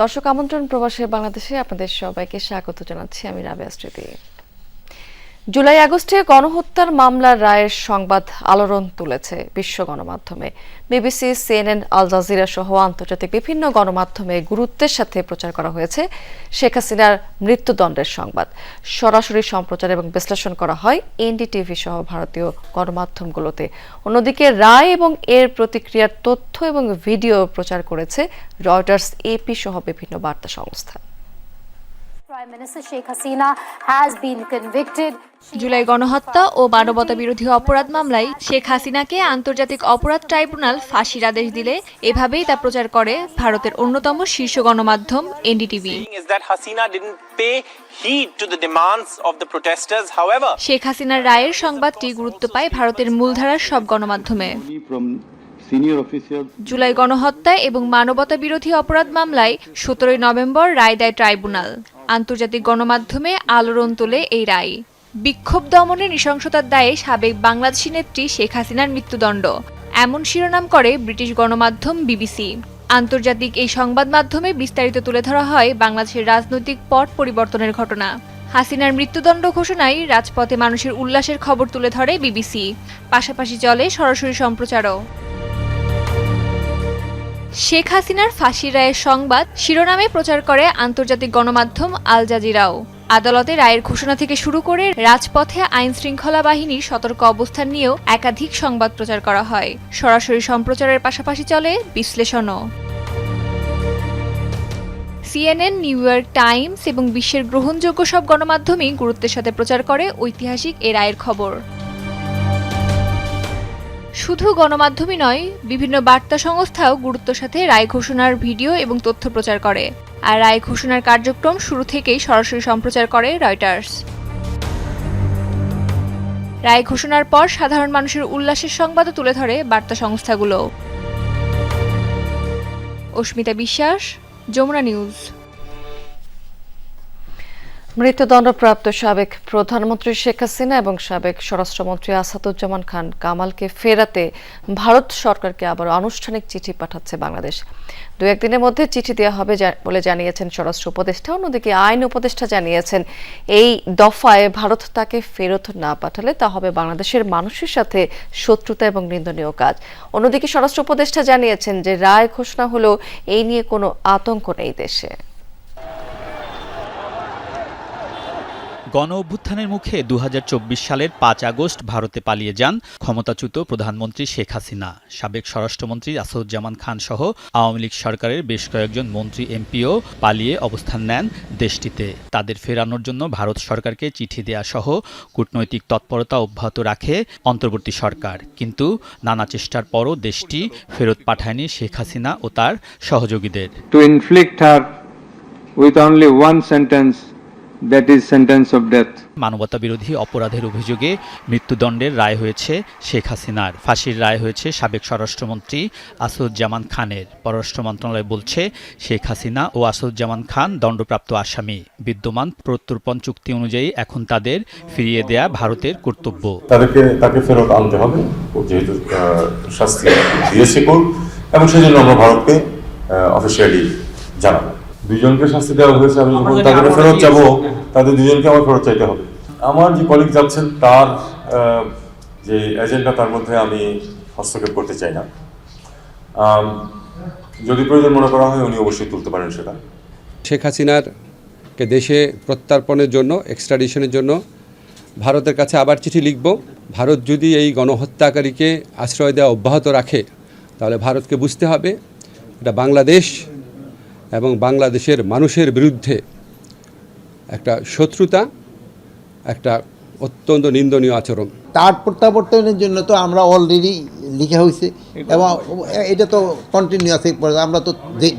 দর্শক আমন্ত্রণ প্রবাসে বাংলাদেশে আপনাদের সবাইকে স্বাগত জানাচ্ছি। আমি রাবেয়া স্মৃতি। জুলাই আগস্টে গণহত্যার মামলার রায়ের সংবাদ আলোড়ন তুলেছে বিশ্ব গণমাধ্যমে। বিবিসি, সিএনএন, আল জাজিরা সহ আন্তর্জাতিক বিভিন্ন গণমাধ্যমে গুরুত্বের সাথে প্রচার করা হয়েছে শেখ হাসিনার মৃত্যুদণ্ডের সংবাদ। সরাসরি সম্প্রচার এবং বিশ্লেষণ করা হয় এনডিটিভি সহ ভারতীয় গণমাধ্যমগুলোতে। অন্যদিকে রায় এবং এর প্রতিক্রিয়ার তথ্য এবং ভিডিও প্রচার করেছে রয়টার্স এপি সহ বিভিন্ন বার্তা সংস্থা। জুলাই গণহত্যা ও মানবতা বিরোধী অপরাধ মামলায় শেখ হাসিনাকে আন্তর্জাতিক অপরাধ ট্রাইব্যুনাল ফাঁসির আদেশ দিলে এভাবেই তা প্রচার করে ভারতের অন্যতম শীর্ষ গণমাধ্যম NDTV. Thing is that Hasina didn't pay heed to the demands of the protesters. However, Sheikh হাসিনার রায়ের সংবাদটি গুরুত্ব পায় ভারতের মূলধারার সব গণমাধ্যমে। from senior officials জুলাই গণহত্যা এবং মানবতা বিরোধী অপরাধ মামলায় সতেরোই নভেম্বর রায় দেয় ট্রাইব্যুনাল। আন্তর্জাতিক গণমাধ্যমে আলোড়ন তোলে এই রায়। বিক্ষোভ দমনে নৃশংসতার দায়ে সাবেক বাংলাদেশি নেত্রী শেখ হাসিনার মৃত্যুদণ্ড। এমন শিরোনাম করে ব্রিটিশ গণমাধ্যম বিবিসি। আন্তর্জাতিক এই সংবাদ মাধ্যমে বিস্তারিত তুলে ধরা হয় বাংলাদেশের রাজনৈতিক পট পরিবর্তনের ঘটনা। হাসিনার মৃত্যুদণ্ড ঘোষণায় রাজপথে মানুষের উল্লাসের খবর তুলে ধরে বিবিসি। পাশাপাশি চলে সরাসরি সম্প্রচারও। শেখ হাসিনার ফাঁসির রায়ের সংবাদ শিরোনামে প্রচার করে আন্তর্জাতিক গণমাধ্যম আল জাজিরাও। আদালতে রায়ের ঘোষণা থেকে শুরু করে রাজপথে আইন শৃঙ্খলা বাহিনীর সতর্ক অবস্থান নিয়েও একাধিক সংবাদ প্রচার করা হয়। সরাসরি সম্প্রচারের পাশাপাশি চলে বিশ্লেষণও। সিএনএন, নিউ ইয়র্ক টাইমস এবং বিশ্বের গ্রহণযোগ্য সব গণমাধ্যমই গুরুত্বের সাথে প্রচার করে ঐতিহাসিক এ রায়ের খবর। শুধু গণমাধ্যমই নয়, বিভিন্ন বার্তা সংস্থাও গুরুত্বের সাথে রায় ঘোষণার ভিডিও এবং তথ্য প্রচার করে। আর রায় ঘোষণার কার্যক্রম শুরু থেকেই সরাসরি সম্প্রচার করে রয়টার্স। রায় ঘোষণার পর সাধারণ মানুষের উল্লাসের সংবাদও তুলে ধরে বার্তা সংস্থাগুলো। অস্মিতা বিশ্বাস, যমুনা নিউজ। মৃত্যুদণ্ডপ্রাপ্ত সাবেক প্রধানমন্ত্রী শেখ হাসিনা এবং সাবেক স্বরাষ্ট্রমন্ত্রী আসাদুজ্জামান খান কামালকে ফেরাতে ভারত সরকারকে আবার আনুষ্ঠানিক চিঠি পাঠাচ্ছে বাংলাদেশ। দু একদিনের মধ্যে চিঠি দেওয়া হবে বলে জানিয়েছেন স্বরাষ্ট্র উপদেষ্টা। অন্যদিকে আইন উপদেষ্টা জানিয়েছেন, এই দফায় ভারত তাকে ফেরত না পাঠালে তা হবে বাংলাদেশের মানুষের সাথে শত্রুতা এবং নিন্দনীয় কাজ। অন্যদিকে স্বরাষ্ট্র উপদেষ্টা জানিয়েছেন যে, রায় ঘোষণা হলেও এই নিয়ে কোনো আতঙ্ক নেই দেশে। গণ অভ্যুত্থানের মুখে দু হাজার চব্বিশ সালের পাঁচ আগস্ট ভারতে পালিয়ে যান ক্ষমতাচ্যুত প্রধানমন্ত্রী শেখ হাসিনা, সাবেক স্বরাষ্ট্রমন্ত্রী আসাদুজ্জামান খান সহ আওয়ামী লীগ সরকারের বেশ কয়েকজন মন্ত্রী, এমপিও পালিয়ে অবস্থান নেন দেশটিতে। তাদের ফেরানোর জন্য ভারত সরকারকে চিঠি দেয়া সহ কূটনৈতিক তৎপরতা অব্যাহত রাখে অন্তর্বর্তী সরকার। কিন্তু নানা চেষ্টার পরও দেশটি ফেরত পাঠায়নি শেখ হাসিনা ও তার সহযোগীদের। To inflict her with only one sentence that is sentence of death. মানবতা বিরোধী অপরাধের অভিযোগে মৃত্যুদণ্ডের রায় হয়েছে শেখ হাসিনার। ফাঁসির রায় হয়েছে সাবেক স্বরাষ্ট্রমন্ত্রী আসাদুজ্জামান খানের। পররাষ্ট্র মন্ত্রণালয় বলছে শেখ হাসিনা ও আসাদুজ্জামান খান দণ্ডপ্রাপ্ত আসামি। বিদ্যমান প্রত্যর্পণ চুক্তি অনুযায়ী এখন তাদের ফিরিয়ে দেয়া ভারতের কর্তব্য। তাদেরকে তাকে ফেরত আনতে হবে। যেহেতু শাস্তি দিয়েছে কোর্ট এবং সেই জন্য আমরা ভারতকে অফিসিয়ালি জানাব। দুইজনকে শাস্তি দেওয়া হয়েছে আমি যখন তাদেরকে ফেরত যাব তাদের দুজনকে আমার ফেরত চাইতে হবে। আমার যে কলিগ যাচ্ছেন তার যে এজেন্ডা তার মধ্যে আমি হস্তক্ষেপ করতে চাই না। যদি প্রয়োজন মনে করা হয় উনি অবশ্যই তুলতে পারেন সেটা। শেখ হাসিনার কে দেশে প্রত্যার্পণের জন্য এক্সট্রাডিশনের জন্য ভারতের কাছে আবার চিঠি লিখব। ভারত যদি এই গণহত্যাকারীকে আশ্রয় দেওয়া অব্যাহত রাখে তাহলে ভারতকে বুঝতে হবে এটা বাংলাদেশ এবং বাংলাদেশের মানুষের বিরুদ্ধে একটা শত্রুতা একটা অত্যন্ত নিন্দনীয় আচরণ। তার প্রত্যাবর্তনের জন্য তো আমরা অলরেডি লিখা হয়েছে এবং এটা তো কন্টিনিউয়াস আমরা তো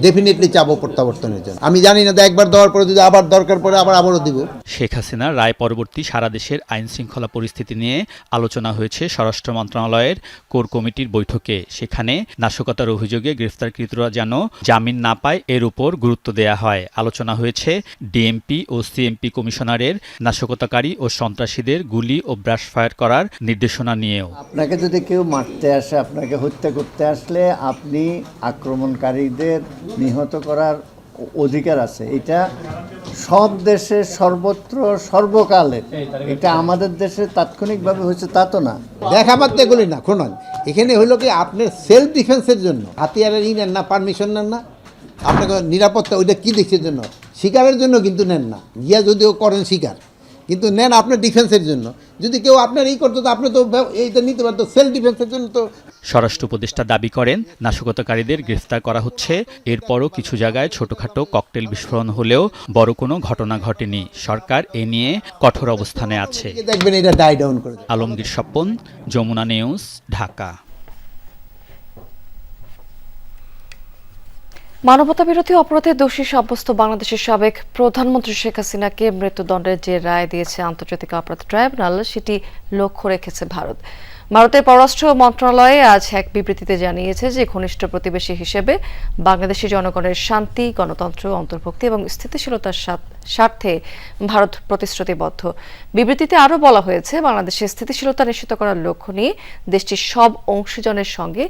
ডেফিনেটলি চাবো প্রত্যাবর্তনের জন্য। আমি জানি না তো একবার দেওয়ার পরে যদি আবার দরকার পড়ে আবার আবারও দিব। শেখ হাসিনার রায় পরবর্তী সারা দেশের আইন শৃঙ্খলা পরিস্থিতি নিয়ে আলোচনা হয়েছে স্বরাষ্ট্র মন্ত্রণালয়ের কোর কমিটির বৈঠকে। সেখানে নাশকতার অভিযোগে গ্রেফতারকৃতরা যেন জামিন না পায় এর উপর গুরুত্ব দেয়া হয়। আলোচনা হয়েছে ডিএমপি ও সিএমপি কমিশনারের নাশকতাকারী ও সন্ত্রাসীদের গুলি ও ব্রাশ ফায়ার করার নির্দেশনা নিয়েও। আপনাকে যদি কেউ মারতে আসে আপনাকে হত্যা করতে আসলে আপনি আক্রমণকারীদের নিহত করার অধিকার আছে। এটা সব দেশে সর্বত্র সর্বকালে এটা আমাদের দেশে তাৎক্ষণিকভাবে হয়েছে তা তো না। দেখাবার তো এগুলি না শুনুন। এখানে হইল কি আপনার সেলফ ডিফেন্সের জন্য হাতিয়ারের ই নেন না পারমিশন নেন না। আপনাকে নিরাপত্তা ওইটা কী দেখছের জন্য? শিকারের জন্য কিন্তু নেন না। গিয়া যদিও করেন শিকার। কিন্তু নেন আপনার ডিফেন্সের জন্য। যদি কেউ আপনার এই করতো তো আপনি তো এইটা নিতে পারতো সেলফ ডিফেন্সের জন্য তো স্বরাষ্ট্র উপদেষ্টা দাবি করেন নাশকতাকারীদের গ্রেফতার করা হচ্ছে। এরপরও কিছু জায়গায় ছোটখাটো ককটেল বিস্ফোরণ হলেও বড় কোনো ঘটনা ঘটেনি। সরকার এ নিয়ে কঠোর অবস্থানে আছে। দেখবেন এটা ডাই ডাউন করে আলমগীর স্বপন যমুনা নিউজ ঢাকা। মানবতা বিরোধী অপরাধে দোষী সাব্যস্ত বাংলাদেশের সাবেক প্রধানমন্ত্রী শেখ হাসিনাকে মৃত্যুদণ্ডের যে রায় দিয়েছে আন্তর্জাতিক অপরাধ ট্রাইব্যুনাল, সেটি লক্ষ্য রেখেছে ভারত। ভারতের পররাষ্ট্র মন্ত্রণালয়ে আজ এক বিবৃতিতে জানিয়েছে যে ঘনিষ্ঠ প্রতিবেশী হিসেবে বাংলাদেশি জনগণের শান্তি, গণতন্ত্র, অন্তর্ভুক্তি এবং স্থিতিশীলতার স্বার্থে ভারত প্রতিশ্রুতিবদ্ধ। বিবৃতিতে আরও বলা হয়েছে, বাংলাদেশের স্থিতিশীলতা নিশ্চিত করার লক্ষ্য নিয়ে দেশটির সব অংশীজনের সঙ্গে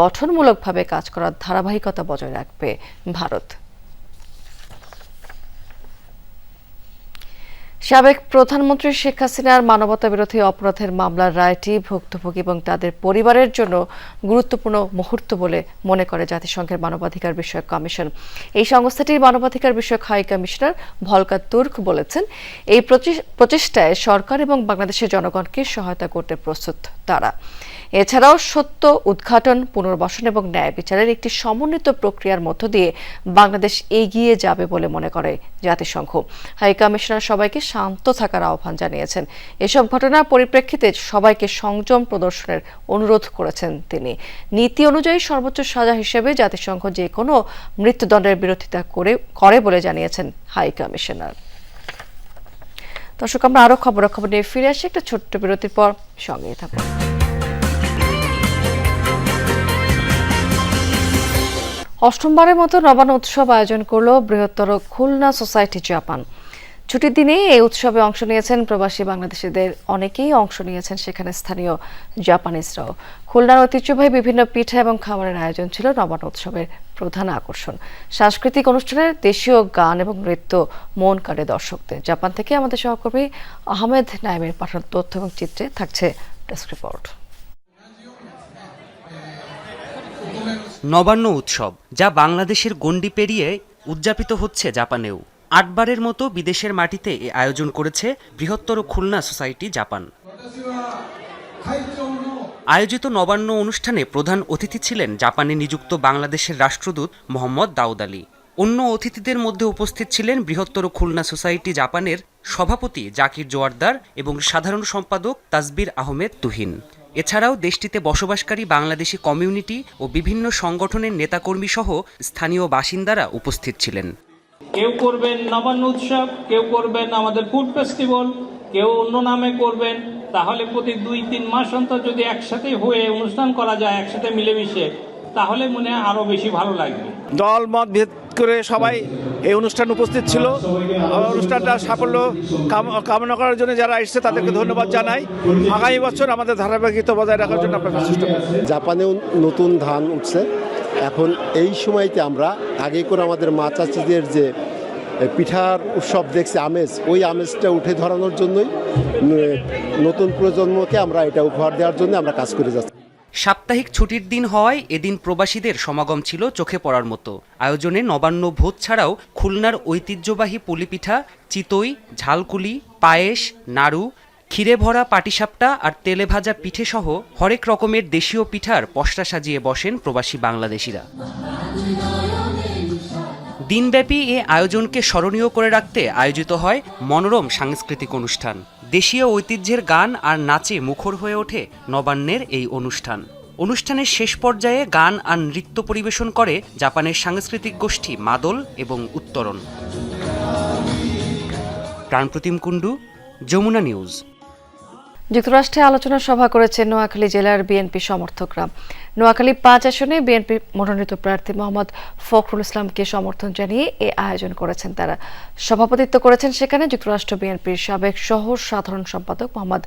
গঠনমূলকভাবে কাজ করার ধারাবাহিকতা বজায় রাখবে ভারত। সাবেক প্রধানমন্ত্রী শেখ হাসিনার মানবতা বিরোধী অপরাধের মামলার রায়টি ভুক্তভোগী এবং তাদের পরিবারের জন্য গুরুত্বপূর্ণ মুহূর্ত বলে মনে করে জাতিসংঘের মানবাধিকার বিষয়ক কমিশন। এই সংস্থাটির মানবাধিকার বিষয়ক হাই কমিশনার ভলকা তুর্ক বলেছেন, এই প্রচেষ- প্রচেষ্টায় সরকার এবং বাংলাদেশের জনগণকে সহায়তা করতে প্রস্তুত তারা। এছাড়াও সত্য উদ্ঘাটন, পুনর্বাসন এবং ন্যায় বিচারের একটি সমন্বিত প্রক্রিয়ার মধ্য দিয়ে বাংলাদেশ এগিয়ে যাবে বলে মনে করে জাতিসংঘ। হাই কমিশনার সবাইকে শান্ত থাকার আহ্বান জানিয়েছেন। এসব ঘটনার পরিপ্রেক্ষিতে সবাইকে সংযম প্রদর্শনের অনুরোধ করেছেন তিনি। নীতি অনুযায়ী সর্বোচ্চ সাজা হিসেবে জাতিসংঘ যে কোনো মৃত্যুদণ্ডের বিরোধিতা করে করে বলে জানিয়েছেন হাই কমিশনার। দর্শক, আমরা আরও খবরাখবর নিয়ে ফিরে আসি একটা ছোট্ট বিরতির পর। সঙ্গে থাকুন। অষ্টমবারের মতো নবান্ন উৎসব আয়োজন করল বৃহত্তর খুলনা সোসাইটি জাপান। ছুটির দিনে এই উৎসবে অংশ নিয়েছেন প্রবাসী বাংলাদেশিদের অনেকেই অংশ নিয়েছেন সেখানে স্থানীয় জাপানিজরাও। খুলনার ঐতিহ্যবাহী বিভিন্ন পিঠা এবং খাবারের আয়োজন ছিল নবান্ন উৎসবের প্রধান আকর্ষণ। সাংস্কৃতিক অনুষ্ঠানের দেশীয় গান এবং নৃত্য মন কাড়ে দর্শকদের। জাপান থেকে আমাদের সহকর্মী আহমেদ নাইমের পাঠানো তথ্য এবং চিত্রে থাকছে ডেস্ক রিপোর্ট। নবান্ন উৎসব, যা বাংলাদেশের গণ্ডি পেরিয়ে উদযাপিত হচ্ছে জাপানেও। আটবারের মতো বিদেশের মাটিতে এ আয়োজন করেছে বৃহত্তর খুলনা সোসাইটি জাপান। আয়োজিত নবান্ন অনুষ্ঠানে প্রধান অতিথি ছিলেন জাপানে নিযুক্ত বাংলাদেশের রাষ্ট্রদূত মোহাম্মদ দাউদ আলী। অন্য অতিথিদের মধ্যে উপস্থিত ছিলেন বৃহত্তর খুলনা সোসাইটি জাপানের সভাপতি জাকির জোয়ারদার এবং সাধারণ সম্পাদক তাসবির আহমেদ তুহিন। এছাড়াও দেশটিতে বসবাসকারী বাংলাদেশি কমিউনিটি ও বিভিন্ন সংগঠনের নেতাকর্মী সহ স্থানীয় বাসিন্দারা উপস্থিত ছিলেন। কেউ করবেন নবান্ন উৎসব কেউ করবেন আমাদের ফুড ফেস্টিভ্যাল কেউ অন্য নামে করবেন তাহলে প্রতি দুই তিন মাস অন্তর যদি একসাথে হয়ে অনুষ্ঠান করা যায় একসাথে মিলেমিশে তাহলে মনে হয় আরও বেশি ভালো লাগবে। দল মত ভেদ করে সবাই এই অনুষ্ঠান উপস্থিত ছিল। অনুষ্ঠানটা সাফল্য কামনা করার জন্য যারা এসেছে তাদেরকে ধন্যবাদ জানাই। আগামী বছর আমাদের ধারাবাহিকতা বজায় রাখার জন্য আপনারা চেষ্টা জাপানেও নতুন ধান উঠছে। এখন এই সময়তে আমরা আগে করে আমাদের মা চাচিদের যে পিঠার উৎসব দেখছি, আমেজ, ওই আমেজটা উঠে ধরানোর জন্যই নতুন প্রজন্মকে আমরা এটা উপহার দেওয়ার জন্য আমরা কাজ করে যাচ্ছি। সাপ্তাহিক ছুটির দিন হওয়ায় এদিন প্রবাসীদের সমাগম ছিল চোখে পড়ার মতো। আয়োজনে নবান্ন ভোজ ছাড়াও খুলনার ঐতিহ্যবাহী পুলিপিঠা, চিতই, ঝালকুলি, পায়েস, নাড়ু ক্ষীরে ভরা পাটিসাপটা আর তেলে ভাজা পিঠে সহ হরেক রকমের দেশীয় পিঠার পসরা সাজিয়ে বসেন প্রবাসী বাংলাদেশিরা। দিনব্যাপী এ আয়োজনকে স্মরণীয় করে রাখতে আয়োজিত হয় মনোরম সাংস্কৃতিক অনুষ্ঠান। দেশীয় ঐতিহ্যের গান আর নাচে মুখর হয়ে ওঠে নবান্নের এই অনুষ্ঠান। অনুষ্ঠানের শেষ পর্যায়ে গান আর নৃত্য পরিবেশন করে জাপানের সাংস্কৃতিক গোষ্ঠী মাদল এবং উত্তরণ। প্রাণপ্রতিম কুণ্ডু, যমুনা নিউজ। যুক্তরাষ্ট্রে আলোচনা সভা করেছে নোয়াখালী জেলার বিএনপি সমর্থকরা। নোয়াখালী পাঁচ আসনে বিএনপি মনোনীত প্রার্থী মোহাম্মদ ফখরুল ইসলামকে সমর্থন জানিয়ে এ আয়োজন করেছেন তারা। সভাপতিত্ব করেছেন সেখানে যুক্তরাষ্ট্র বিএনপির সাবেক সহ সাধারণ সম্পাদক মোহাম্মদ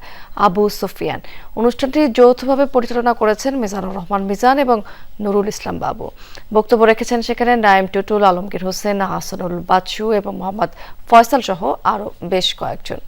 আবু সুফিয়ান। অনুষ্ঠানটি যৌথভাবে পরিচালনা করেছেন মিজানুর রহমান মিজান এবং নুরুল ইসলাম বাবু। বক্তব্য রেখেছেন সেখানে নাইম টুটুল, আলমগীর হোসেন, হাসানুল বাচ্চু এবং মোহাম্মদ ফয়সাল সহ আরও বেশ কয়েকজন।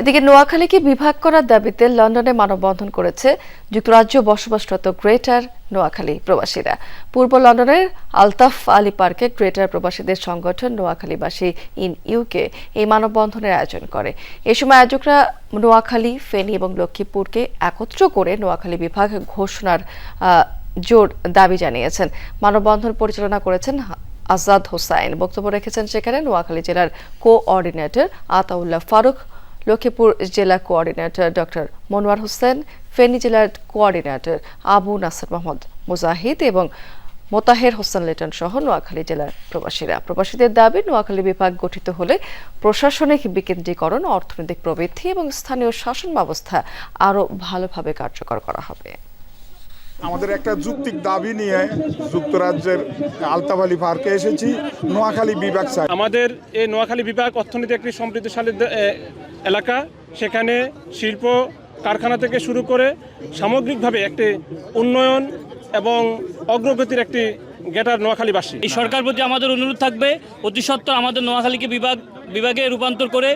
এদিকে নোয়াখালীকে বিভাগ করার দাবিতে লন্ডনে মানববন্ধন করেছে যুক্তরাজ্য বসবাসরত গ্রেটার নোয়াখালী প্রবাসীরা। পূর্ব লন্ডনের আলতাফ আলী পার্কে গ্রেটার প্রবাসীদের সংগঠন নোয়াখালীবাসী ইন ইউকে এই মানববন্ধনের আয়োজন করে। এ সময় আয়োজকরা নোয়াখালী, ফেনী এবং লক্ষ্মীপুরকে একত্র করে নোয়াখালী বিভাগ ঘোষণার জোর দাবি জানিয়েছেন। মানববন্ধন পরিচালনা করেছেন আজাদ হোসাইন। বক্তব্য রেখেছেন সেখানে নোয়াখালী জেলার কোঅর্ডিনেটর আতাউল্লাহ ফারুক, লক্ষ্মীপুর জেলা কোঅর্ডিনেটর ডক্টর মনোয়ার হোসেন, ফেনী জেলার কোঅর্ডিনেটর আবু নাসর মোহাম্মদ মুজাহিদ এবং মোতাহের হোসেন লিটন সহ নোয়াখালী জেলার প্রবাসীরা। প্রবাসীদের দাবি, নোয়াখালী বিভাগ গঠিত হলে প্রশাসনিক বিকেন্দ্রীকরণ, অর্থনৈতিক প্রবৃদ্ধি এবং স্থানীয় শাসন ব্যবস্থা আরও ভালোভাবে কার্যকর করা হবে। আমাদের একটা যুক্তিক দাবি নিয়ে যুক্তরাজ্যের আলতাফ আলী পার্কে এসেছি নোয়াখালী বিভাগ চাই আমাদের এই নোয়াখালী বিভাগ অর্থনীতি একটি সমৃদ্ধশালী এ, এলাকা। সেখানে শিল্প কারখানা থেকে শুরু করে সামগ্রিকভাবে একটি উন্নয়ন এবং অগ্রগতির একটি গেটার নোয়াখালীবাসী। এই সরকার প্রতি আমাদের অনুরোধ থাকবে অতি সত্বর আমাদের নোয়াখালীকে বিভাগ বিভাগে রূপান্তর করে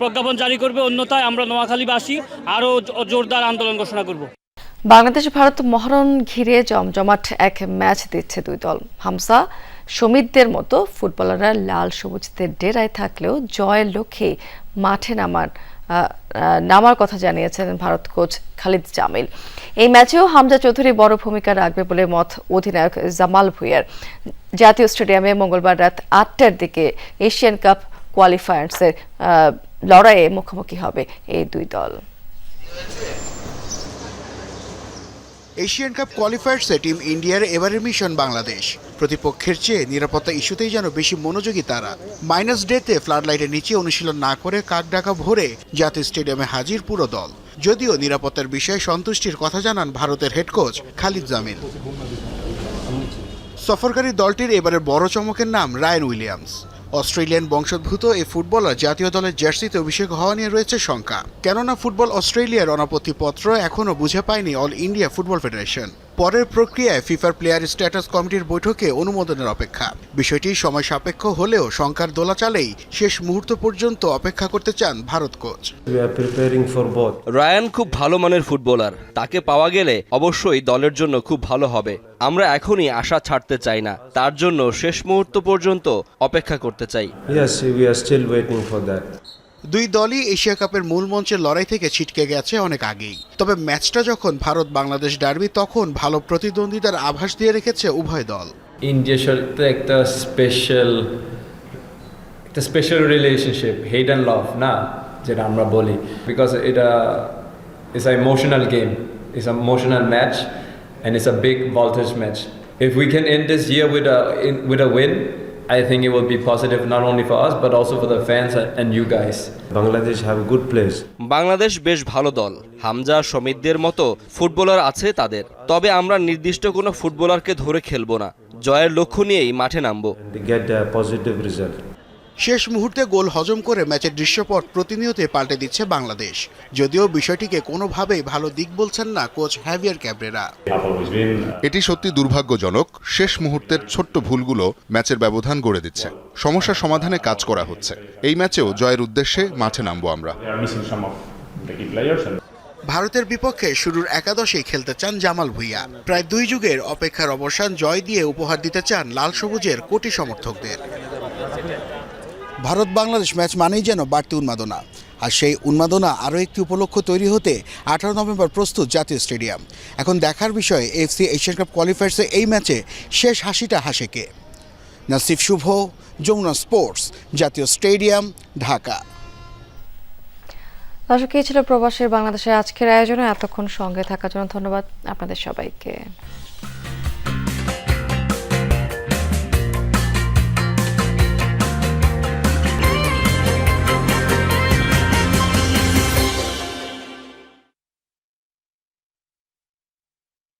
প্রজ্ঞাপন জারি করবে। অন্যথায় আমরা নোয়াখালীবাসী আরও জোরদার আন্দোলন ঘোষণা করব। বাংলাদেশ ভারত মহরণ ঘিরে জমজমাট এক ম্যাচ দিচ্ছে দুই দল। হামসা সমিতদের মতো ফুটবলাররা লাল সবুজদের ডেরায় থাকলেও জয়ের লক্ষ্যে মাঠে নামার নামার কথা জানিয়েছেন ভারত কোচ খালিদ জামিল। এই ম্যাচেও হামজা চৌধুরী বড় ভূমিকা রাখবে বলে মত অধিনায়ক জামাল ভুইয়ার। জাতীয় স্টেডিয়ামে মঙ্গলবার রাত আটটার দিকে এশিয়ান কাপ কোয়ালিফায়ার্সের লড়াইয়ে মুখোমুখি হবে এই দুই দল। এশিয়ান কাপ কোয়ালিফায়ার্সে টিম ইন্ডিয়ার এবারের মিশন বাংলাদেশ। প্রতিপক্ষের চেয়ে নিরাপত্তা ইস্যুতেই যেন বেশি মনোযোগী তারা। মাইনাস ডেতে ফ্লাড লাইটের নিচে অনুশীলন না করে কাক ডাকা ভোরে জাতীয় স্টেডিয়ামে হাজির পুরো দল। যদিও নিরাপত্তার বিষয়ে সন্তুষ্টির কথা জানান ভারতের হেড কোচ খালিদ জামিল। সফরকারী দলটির এবারের বড় চমকের নাম রায়ন উইলিয়ামস। অস্ট্রেলিয়ান বংশোদ্ভূত এই ফুটবলার জাতীয় দলের জার্সিতে অভিষেক হওয়া নিয়ে রয়েছে শঙ্কা। কেননা ফুটবল অস্ট্রেলিয়ার অনাপত্তিপত্র এখনও বুঝে পায়নি অল ইন্ডিয়া ফুটবল ফেডারেশন। পরের প্রক্রিয়ায় ফিফার প্লেয়ার স্ট্যাটাস কমিটির বৈঠকে অনুমোদনের অপেক্ষা। বিষয়টি সময় সাপেক্ষ হলেও শঙ্কার দোলাচালেই শেষ মুহূর্ত পর্যন্ত অপেক্ষা করতে চান ভারত কোচ। রায়ান খুব ভালো মানের ফুটবলার। তাকে পাওয়া গেলে অবশ্যই দলের জন্য খুব ভালো হবে। আমরা এখনই আশা ছাড়তে চাই না। তার জন্য শেষ মুহূর্ত পর্যন্ত অপেক্ষা করতে চাই। দুই দলই এশিয়া কাপের মূল মঞ্চের লড়াই থেকে ছিটকে গেছে অনেক আগেই। তবে ম্যাচটা যখন ভারত বাংলাদেশ ডার্বি, তখন ভালো প্রতিদ্বন্দ্বিতার আভাস দিয়ে রেখেছে উভয় দল। ইন্ডিয়ার সাথে একটা স্পেশাল একটা special relationship head and love না? যেটা আমরা বলি। বিকজ এটা it's a emotional game it's a emotional match and it's a big voltage match if we can end this year with a with a win I think it will be positive not only for us but also for the fans and you guys. Bangladesh have good place Bangladesh বেশ ভালো দল। হামজা সমিতদের মতো footballer আছে তাদের। তবে আমরা নির্দিষ্ট কোনো ফুটবলারকে ধরে খেলব না। জয়ের লক্ষ্য নিয়েই মাঠে নামবো। Get positive positive result. শেষ মুহূর্তে গোল হজম করে ম্যাচের দৃশ্যপট প্রতিনিয়তই পাল্টে দিচ্ছে বাংলাদেশ। যদিও বিষয়টিকে কোনোভাবেই ভালো দিক বলছেন না কোচ হ্যাভিয়ার ক্যাবরেরা। এটি সত্যি দুর্ভাগ্যজনক শেষ মুহূর্তের ছোট্ট ভুলগুলো ম্যাচের ব্যবধান গড়ে দিচ্ছে। সমস্যা সমাধানে কাজ করা হচ্ছে। এই ম্যাচেও জয়ের উদ্দেশ্যে মাঠে নামবো আমরা। ভারতের বিপক্ষে শুরুর একাদশেই খেলতে চান জামাল ভুইয়া। প্রায় দুই যুগের অপেক্ষার অবসান জয় দিয়ে উপহার দিতে চান লাল সবুজের কোটি সমর্থকদের। ভারত বাংলাদেশ ম্যাচ মানেই যেন বাড়তি উন্মাদনা। আর সেই উন্মাদনা আরও একটি উপলক্ষ তৈরি হতে আঠারো নভেম্বর প্রস্তুত জাতীয় স্টেডিয়াম। এখন দেখার বিষয় এফসি এশিয়ান কাপ কোয়ালিফায়ার্সে এই ম্যাচে শেষ হাসিটা হাসে কে নাসিফ শুভ, যমুনা স্পোর্টস, জাতীয় স্টেডিয়াম, ঢাকা। দর্শক, এই ছিল প্রবাসের বাংলাদেশের আজকের আয়োজনে। এতক্ষণ সঙ্গে থাকার জন্য ধন্যবাদ আপনাদের সবাইকে।